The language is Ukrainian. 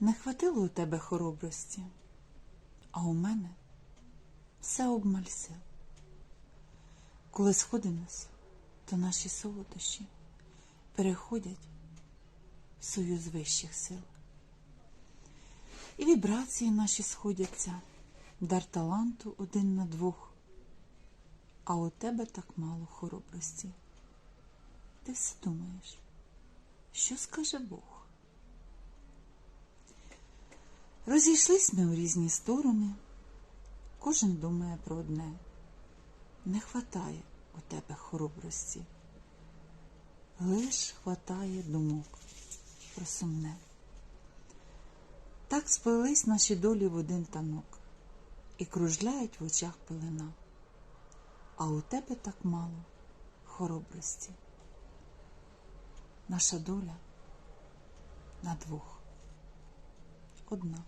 Не хватило у тебе хоробрості, а у мене все обмаль сил. Коли сходимось, то наші солодощі переходять в союз вищих сил. І вібрації наші сходяться, дар таланту один на двох, а у тебе так мало хоробрості. Ти все думаєш, що скаже Бог? Розійшлись ми у різні сторони, кожен думає про одне. Не хватає у тебе хоробрості, лиш хватає думок про сумне. Так сплелись наші долі в один танок і кружляють в очах пелена, а у тебе так мало хоробрості. Наша доля на двох одна.